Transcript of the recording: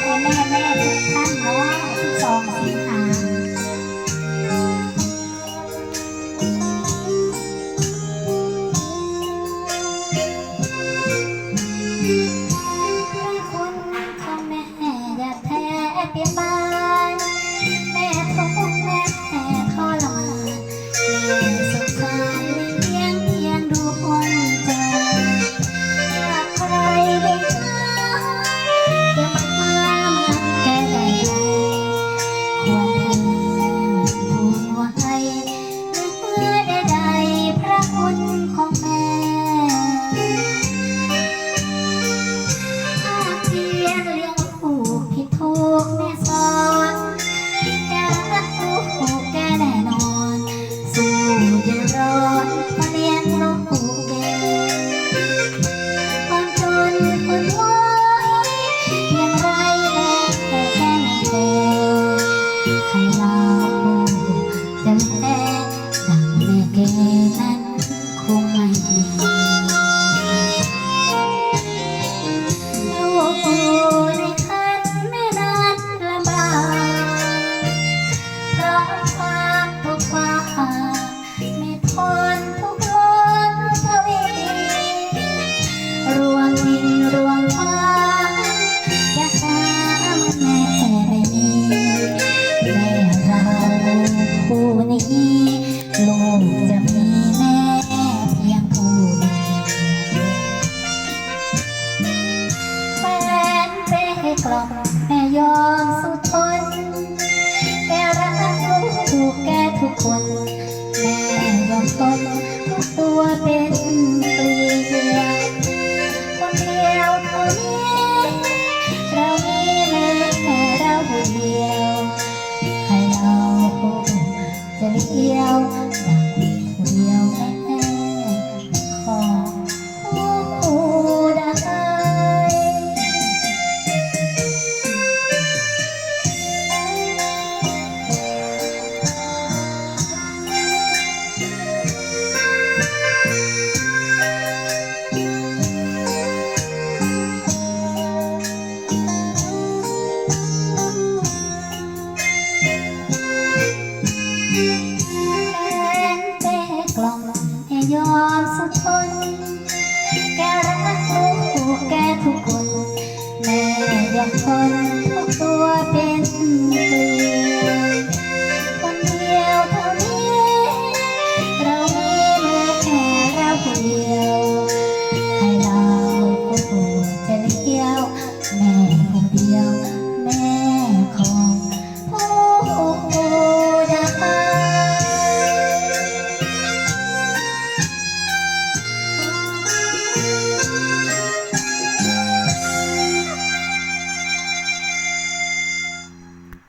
ไปแม่แม่ท่ ยอมสุทน แกรักลูกแกทุกคน แม่ยอมตนทุกตัวเป็นปลี คน แกรักลูกแกทุกคน แม่ยอมทนตัวเป็นเกลียวคนเดียวเท่านี้ เรามีมืแค่เราคนเดียว